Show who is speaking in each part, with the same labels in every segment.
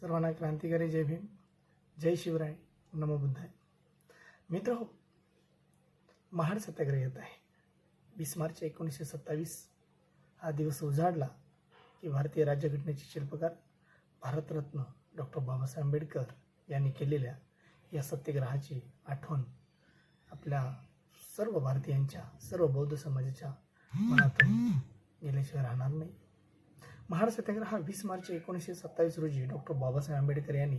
Speaker 1: सर्वांना क्रांतिकारी जय भीम जय शिवराय नमो बुद्धाय. मित्र हो महाड सत्याग्रह येत आहे. वीस मार्च एकोणीसशे सत्तावीस हा दिवस उजाडला की भारतीय राज्यघटनेचे शिल्पकार भारतरत्न डॉक्टर बाबासाहेब आंबेडकर यांनी केलेल्या या सत्याग्रहाची आठवण आपल्या सर्व भारतीयांच्या सर्व बौद्ध समाजाच्या मनातून गेल्याशिवाय राहणार नाही. महाड सत्याग्रह हा वीस मार्च एकोणीसशे सत्तावीस रोजी डॉक्टर बाबासाहेब आंबेडकर यांनी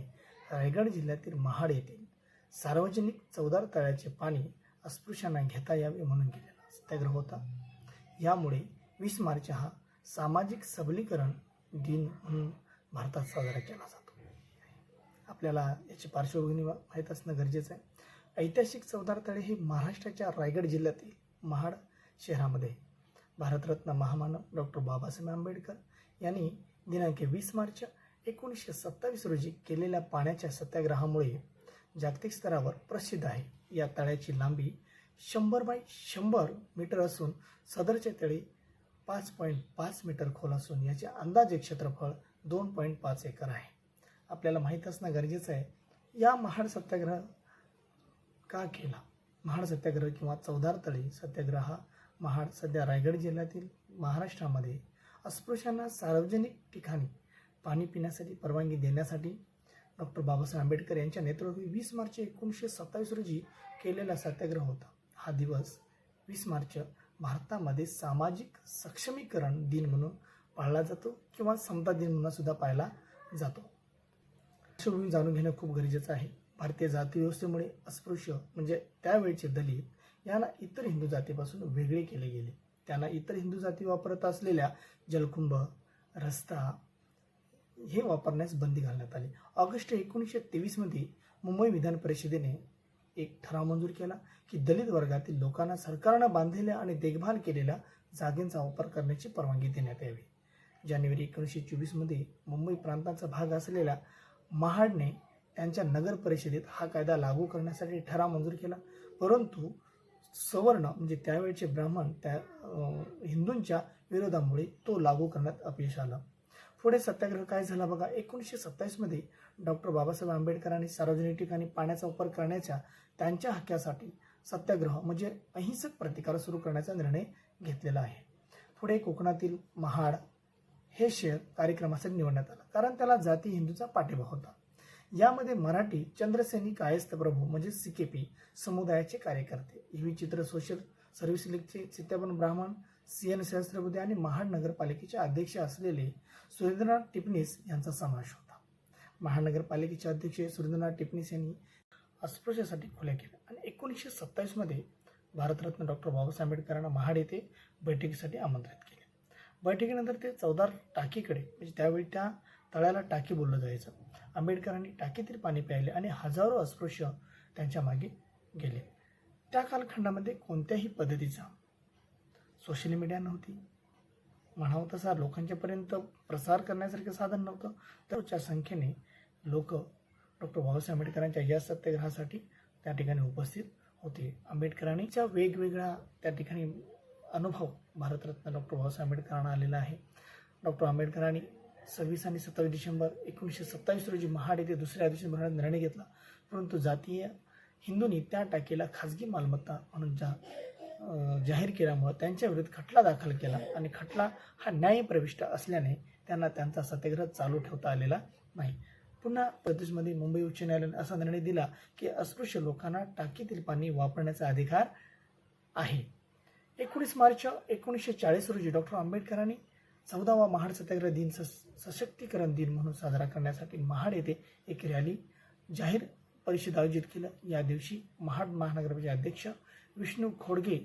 Speaker 1: रायगड जिल्ह्यातील महाड येथील सार्वजनिक चौदार तळ्याचे पाणी अस्पृश्यांना घेता यावे म्हणून केलेला सत्याग्रह होता. यामुळे वीस मार्च हा सामाजिक सबलीकरण दिन म्हणून भारतात साजरा केला जातो. आपल्याला याची पार्श्वभूमी माहीत असणं गरजेचं आहे. ऐतिहासिक चौदार तळे हे महाराष्ट्राच्या रायगड जिल्ह्यातील महाड शहरामध्ये भारतरत्न महामानव डॉक्टर बाबासाहेब आंबेडकर यांनी दिनांक वीस मार्च एकोणीसशे सत्तावीस रोजी केलेल्या पाण्याच्या सत्याग्रहामुळे जागतिक स्तरावर प्रसिद्ध आहे. या तळ्याची लांबी शंभर बाय शंभर मीटर असून सदरचे तळे पाच पॉईंट पाच मीटर खोल असून याचे अंदाजे क्षेत्रफळ दोन पॉईंट पाच एकर आहे. आपल्याला माहीत असणं गरजेचं आहे या महाड सत्याग्रह का केला? महाड सत्याग्रह किंवा चौदार तळी सत्याग्रह हा महाड सध्या रायगड जिल्ह्यातील महाराष्ट्रामध्ये अस्पृश्यांना सार्वजनिक ठिकाणी पाणी पिण्यासाठी परवानगी देण्यासाठी डॉक्टर बाबासाहेब आंबेडकर यांच्या नेतृत्वात वीस मार्च एकोणीसशे सत्तावीस रोजी केलेला सत्याग्रह होता. हा दिवस वीस मार्च भारतामध्ये सामाजिक सक्षमीकरण दिन म्हणून पाळला जातो किंवा समता दिन म्हणून सुद्धा पाळला जातो. पार्श्वभूमी जाणून घेणं खूप गरजेचं आहे. भारतीय जातीव्यवस्थेमुळे अस्पृश्य म्हणजे त्यावेळचे दलित यांना इतर हिंदू जातीपासून वेगळे केले गेले. त्यांना इतर हिंदू जाती वापरत असलेल्या जलकुंभ रस्ता हे वापरण्यास बंदी घालण्यात आली. ऑगस्ट एकोणीसशे तेवीसमध्ये मुंबई विधान परिषदेने एक ठराव मंजूर केला की दलित वर्गातील लोकांना सरकारनं बांधलेल्या आणि देखभाल केलेल्या जागेंचा वापर करण्याची परवानगी देण्यात यावी. जानेवारी एकोणीसशे चोवीसमध्ये मुंबई प्रांताचा भाग असलेल्या महाडने त्यांच्या नगर परिषदेत हा कायदा लागू करण्यासाठी ठराव मंजूर केला. परंतु सवर्ण म्हणजे त्यावेळचे ब्राह्मण त्या हिंदूंच्या विरोधामुळे तो लागू करण्यात अपयश आलं. पुढे सत्याग्रह काय झाला बघा? एकोणीसशे सत्तावीसमध्ये डॉक्टर बाबासाहेब आंबेडकरांनी सार्वजनिक ठिकाणी पाण्याचा वापर करण्याच्या त्यांच्या हक्कासाठी सत्याग्रह म्हणजे अहिंसक प्रतिकार सुरू करण्याचा निर्णय घेतलेला आहे. पुढे कोकणातील महाड हे शहर कार्यक्रमासाठी निवडण्यात आलं कारण त्याला जाती हिंदूचा पाठिंबा होता. यामध्ये मराठी चंद्रसेनी कायस्थ प्रभू म्हणजे सीकेपी समुदायाचे कार्यकर्ते. ही चित्र सोशल सर्व्हिस लीगचे चित्तबन ब्राह्मण सी एन सहस्त्रबुद्धे आणि महाड नगरपालिकेचे अध्यक्ष असलेले सुरेंद्रनाथ टिपणीस यांचा समावेश होता. महानगरपालिकेचे अध्यक्ष सुरेंद्रनाथ टिपणीस यांनी अस्पृश्यासाठी खुल्या केल्या. आणि एकोणीसशे सत्तावीसमध्ये भारतरत्न डॉक्टर बाबासाहेब आंबेडकरांना महाड येथे बैठकीसाठी आमंत्रित केले. बैठकीनंतर ते चौदार टाकीकडे म्हणजे त्यावेळी त्या तळ्याला टाकी बोललं जायचं. आंबेडकरांनी टाकीतील पाणी प्यायले आणि हजारो अस्पृश्य त्यांच्या मागे गेले. त्या कालखंडामध्ये कोणत्याही पद्धतीचा सोशल मीडिया नव्हती. म्हणावं तसा लोकांच्यापर्यंत प्रसार करण्यासारखं साधन नव्हतं. त्याच्या संख्येने लोक डॉक्टर बाबासाहेब आंबेडकरांच्या या सत्याग्रहासाठी त्या ठिकाणी उपस्थित होते. आंबेडकरांच्या वेगवेगळ्या त्या ठिकाणी अनुभव भारतरत्न डॉक्टर बाबासाहेब आंबेडकरांना आलेला आहे. डॉक्टर आंबेडकरांनी सव्वीस आणि सत्तावीस डिसेंबर एकोणीसशे सत्तावीस रोजी महाड येथे दुसऱ्या दिवशी भरण्याचा निर्णय घेतला. परंतु जातीय हिंदूंनी त्या टाकीला खाजगी मालमत्ता म्हणून जा जाहीर केल्यामुळं त्यांच्या विरुद्ध खटला दाखल केला आणि खटला हा न्यायप्रविष्ट असल्याने त्यांना त्यांचा सत्याग्रह चालू ठेवता आलेला नाही. पुन्हा प्रदेशमध्ये मुंबई उच्च न्यायालयाने असा निर्णय दिला की अस्पृश्य लोकांना टाकीतील पाणी वापरण्याचा अधिकार आहे. एकोणीस मार्च एकोणीसशे चाळीस रोजी डॉक्टर आंबेडकरांनी चौदावा महाड सत्याग्रह दिन स सशक्तीकरण दिन म्हणून साजरा करण्यासाठी महाड येथे एक रॅली जाहीर परिषद आयोजित केलं. या दिवशी महाड महानगरपालिकेचे अध्यक्ष विष्णू खोडगे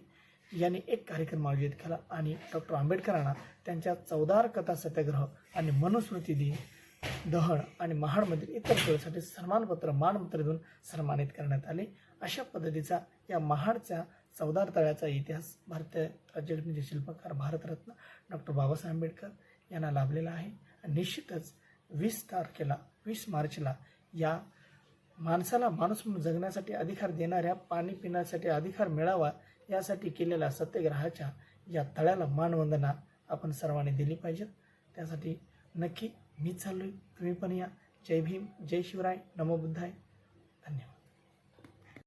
Speaker 1: यांनी एक कार्यक्रम आयोजित केला आणि डॉक्टर आंबेडकरांना त्यांच्या चौदार कथा सत्याग्रह आणि मनुस्मृती दिन दहन आणि महाडमधील इतर सेवेसाठी सन्मानपत्र मानपत्र देऊन सन्मानित करण्यात आले. अशा पद्धतीचा या महाडच्या चौदार तळ्याचा इतिहास भारतीय राज्यघटनेचे शिल्पकार भारतरत्न डॉक्टर बाबासाहेब आंबेडकर यांना लाभलेला आहे. आणि निश्चितच वीस तारखेला वीस मार्चला या माणसाला माणूस म्हणून जगण्यासाठी अधिकार देणाऱ्या पाणी पिण्यासाठी अधिकार मिळावा यासाठी केलेल्या सत्याग्रहाच्या या तळ्याला मानवंदना आपण सर्वांनी दिली पाहिजेत. त्यासाठी नक्की मी आहे तुम्ही पण या. जय भीम जय शिवराय. नमो बुद्धाय.